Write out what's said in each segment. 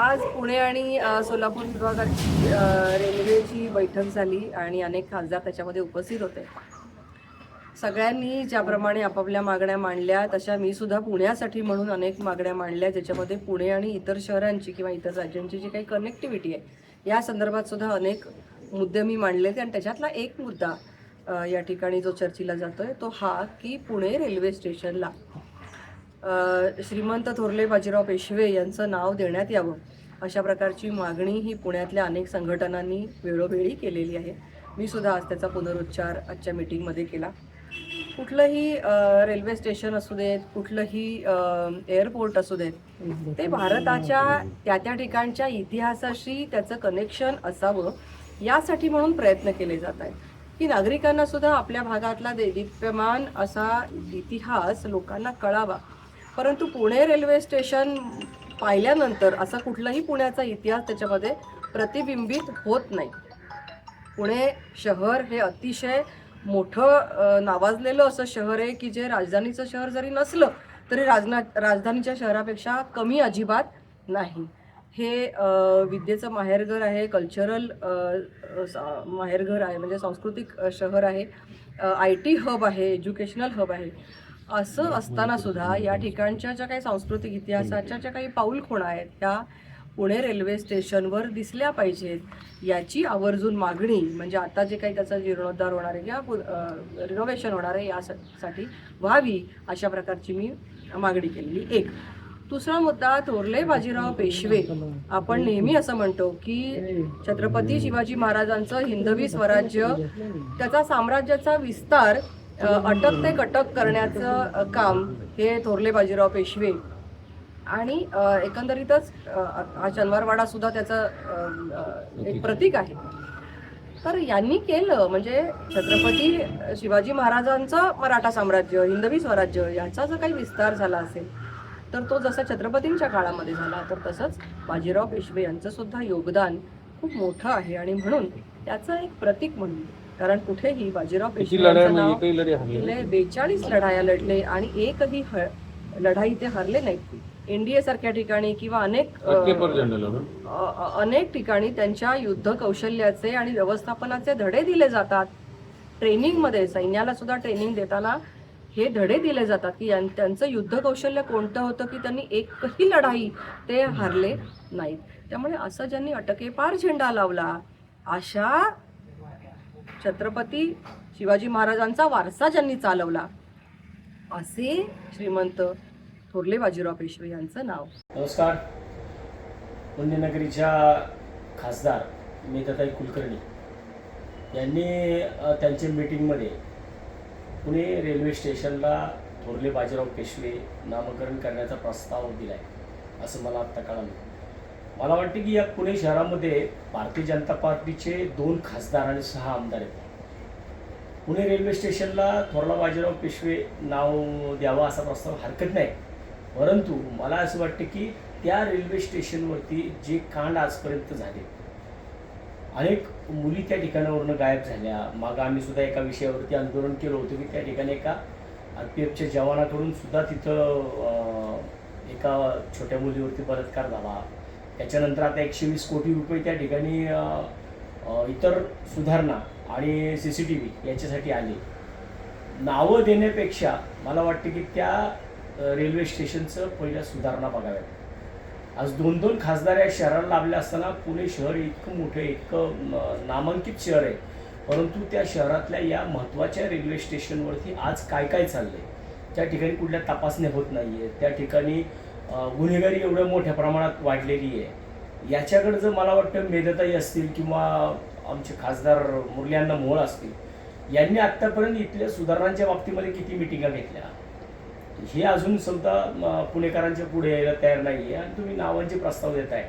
आज पुणे आणि सोलापूर विभागाची रेल्वेची बैठक झाली आणि अनेक खासदार त्याच्यामध्ये उपस्थित होते. सगळ्यांनी ज्याप्रमाणे आपापल्या मागण्या मांडल्या तशा मी सुद्धा पुण्यासाठी म्हणून अनेक मागण्या मांडल्या ज्याच्यामध्ये पुणे आणि इतर शहरांची किंवा इतर राज्यांची जी काही कनेक्टिव्हिटी आहे या संदर्भात सुद्धा अनेक मुद्दे मी मांडले आणि त्याच्यातला एक मुद्दा या ठिकाणी जो चर्चेला जातोय तो हा की पुणे रेल्वे स्टेशनला श्रीमंत थोरले बाजीराव पेशवे यांचं नाव देण्यात यावं. अशा प्रकारची मागणी ही पुण्यातल्या अनेक संघटनांनी वेळोवेळी केलेली आहे. मी सुद्धा आज त्याचा पुनरुच्चार आजच्या मीटिंगमध्ये केला. कुठलंही रेल्वे स्टेशन असू देत कुठलंही एअरपोर्ट असू देत ते भारताच्या त्या त्या ठिकाणच्या इतिहासाशी त्याचं कनेक्शन असावं यासाठी म्हणून प्रयत्न केले जात आहेत. की नागरिकांना सुद्धा आपल्या भागातला देदीप्यमान असा इतिहास लोकांना कळावा. परंतु पुणे रेल्वे स्टेशन पाहिल्यानंतर असा कुठलाही पुण्याचा इतिहास त्याच्यामध्ये प्रतिबिंबित होत नाही. पुणे शहर हे अतिशय मोठं नावाजलेलं असं शहर आहे की जे राजधानीचं शहर जरी नसलं तरी राजना राजधानीच्या शहरापेक्षा कमी अजिबात नाही. हे विद्येचं माहेरघर आहे कल्चरल माहेरघर आहे म्हणजे सांस्कृतिक शहर आहे. आय टी हब आहे एज्युकेशनल हब आहे. असं असताना सुद्धा या ठिकाणच्या ज्या काही सांस्कृतिक इतिहासाच्या ज्या काही पाऊलखुणा आहेत त्या पुणे रेल्वे स्टेशनवर दिसल्या पाहिजेत याची आवर्जून मागणी म्हणजे आता जे काही त्याचा जीर्णोद्धार होणार आहे किंवा रिनोव्हेशन होणार आहे यासाठी व्हावी अशा प्रकारची मी मागणी केलेली. एक. दुसरा मुद्दा थोरले बाजीराव पेशवे. आपण नेहमी असं म्हणतो की छत्रपती शिवाजी महाराजांचं हिंदवी स्वराज्य त्याचा साम्राज्याचा विस्तार अटक ते कटक करण्याचं काम हे थोरले बाजीराव पेशवे आणि एकंदरीतच हा शनिवारवाडा सुद्धा त्याचं एक प्रतीक आहे. तर यांनी केलं म्हणजे छत्रपती शिवाजी महाराजांचं मराठा साम्राज्य हिंदवी स्वराज्य याचा जर काही विस्तार झाला असेल तर तो जसा छत्रपतींच्या काळामध्ये झाला तर तसंच बाजीराव पेशवे यांचं सुद्धा योगदान खूप मोठं आहे. आणि म्हणून त्याचं एक प्रतीक म्हणून कारण कुठेही बाजीराव पेशवे म्हणजे बेचाळीस लढाया लढले आणि एकही लढाई ते हरले नाहीत एनडीए सारख्या ठिकाणी किंवा अनेक अनेक ठिकाणी त्यांच्या युद्ध कौशल्याचे आणि व्यवस्थापनाचे धडे दिले जातात. ट्रेनिंगमध्ये सैन्याला सुद्धा ट्रेनिंग देताना हे धडे दिले जातात की त्यांचं युद्ध कौशल्य कोणतं होतं की त्यांनी एकही लढाई ते हारले नाहीत. त्यामुळे असं ज्यांनी अटकेपार झेंडा लावला अशा छत्रपती शिवाजी महाराजांचा वारसा ज्यांनी चालवला. असे श्रीमंत थोरले बाजीराव पेशवे यांचं नाव. नमस्कार. पुण्यनगरीच्या खासदार मेधाताई कुलकर्णी यांनी त्यांच्या मीटिंगमध्ये पुणे रेल्वे स्टेशनला थोरले बाजीराव पेशवे नामकरण करण्याचा प्रस्ताव दिला आहे असं मला आत्ता कळालं. मला वाटतं की या पुणे शहरामध्ये भारतीय जनता पार्टीचे दोन खासदार आणि सहा आमदार आहेत. पुणे रेल्वे स्टेशनला थोरला बाजीराव पेशवे नाव द्यावं असा प्रस्ताव हरकत नाही. परंतु मला असं वाटतं की त्या रेल्वे स्टेशनवरती जे कांड आजपर्यंत झाले अनेक मुली त्या ठिकाणावरनं गायब झाल्या. मागं आम्ही सुद्धा एका विषयावरती आंदोलन केलं होतं की त्या ठिकाणी एका आर पी एफच्या जवानाकडून सुद्धा तिथं एका छोट्या मुलीवरती बलात्कार झाला. त्याच्यानंतर आता एकशे वीस कोटी रुपये त्या ठिकाणी इतर सुधारणा आणि सी सी टी व्ही याच्यासाठी आले. नावं देण्यापेक्षा मला वाटतं की त्या रेल्वे स्टेशनचं पहिल्या सुधारणा बघाव्यात. आज दोन दोन खासदार या शहराला लाभल्या असताना पुणे शहर इतकं मोठं इतकं नामांकित शहर आहे. परंतु त्या शहरातल्या या महत्त्वाच्या रेल्वे स्टेशनवरती आज काय काय चाललं आहे त्या ठिकाणी कुठल्या तपासण्या होत नाही आहेत त्या ठिकाणी गुन्हेगारी एवढ्या मोठ्या प्रमाणात वाढलेली आहे. याच्याकडे जर मला वाटतं मेधताई असतील किंवा आमचे खासदार मुरल्यांना मोळ असतील यांनी आत्तापर्यंत इथल्या सुधारणांच्या बाबतीमध्ये किती मिटिंगा घेतल्या? हे अजून समजा पुणेकरांच्या पुढे यायला तयार नाही आहे आणि तुम्ही नावांचे प्रस्ताव देत आहे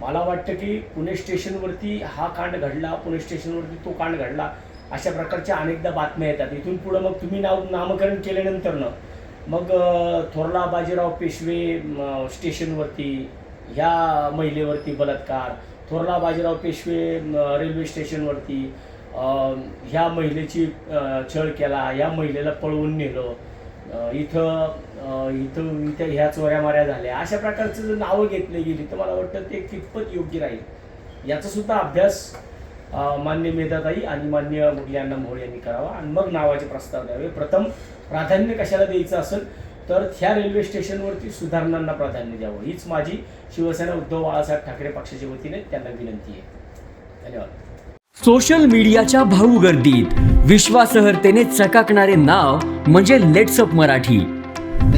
मला वाटतं की पुणे स्टेशनवरती हा कांड घडला पुणे स्टेशनवरती तो कांड घडला अशा प्रकारच्या अनेकदा बातम्या येतात. इथून पुढं मग तुम्ही नाव नामकरण केल्यानंतरनं मग थोरला बाजीराव पेशवे स्टेशनवरती ह्या महिलेवरती बलात्कार. थोरला बाजीराव पेशवे रेल्वे स्टेशनवरती ह्या महिलेची छळ केला ह्या महिलेला पळवून नेलं. इथं इथं इथं ह्या चोऱ्या माऱ्या झाल्या. अशा प्रकारचं जर नावं घेतली गेली तर मला वाटतं ते कितपत योग्य राहील? याचासुद्धा अभ्यास मान्य मेधाताई आणि मान्य मुरली मोहोळ यांनी करावा आणि मग नावाचे प्रस्ताव द्यावे. प्रथम प्राधान्य कशाला द्यायचं असेल तर ह्या रेल्वे स्टेशनवरती सुधारणांना प्राधान्य द्यावं. हीच माझी शिवसेना उद्धव बाळासाहेब ठाकरे पक्षाच्या वतीने त्यांना विनंती आहे. धन्यवाद. सोशल मीडियाच्या भाऊ गर्दीत विश्वासार्हतेने चकाकणारे नाव म्हणजे लेट्सअप मराठी.